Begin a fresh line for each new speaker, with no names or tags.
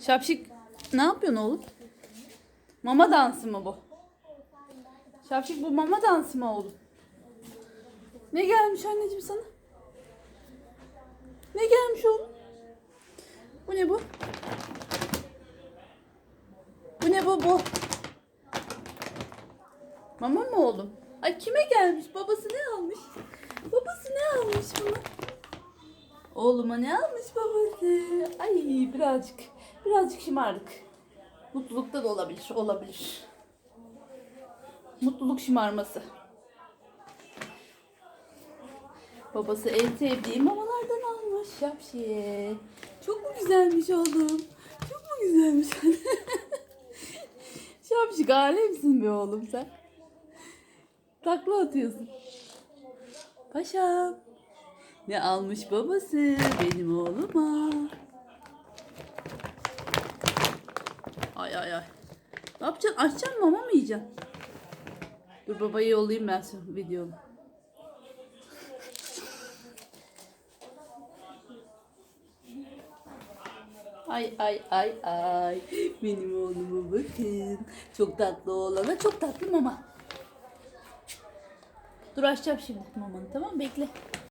Şapşik ne yapıyorsun oğlum? Mama dansı mı bu? Şapşik bu mama dansı mı oğlum? Ne gelmiş anneciğim sana? Ne gelmiş oğlum? Bu ne bu? Bu ne bu bu? Mama mı oğlum? Ay kime gelmiş? Babası ne almış? Babası ne almış buna? Oğluma ne almış babası? Ay birazcık, birazcık şımarık. Mutlulukta da olabilir, olabilir. Mutluluk şımarması. Babası en sevdiği mamalardan almış şapşiye. Çok mu güzelmiş oğlum? Çok mu güzelmiş? Şapşik alemsin be oğlum sen. Takla atıyorsun. Paşam. Ne almış babası benim oğluma? Ay ay ay. Ne yapacaksın? Açacaksın mama mı yiyeceksin? Dur babayı yollayayım ben sana videomu. Ay ay ay ay. Benim oğluma bakın. Çok tatlı oğlana çok tatlı mama. Dur açacağım şimdi mamanı tamam bekle.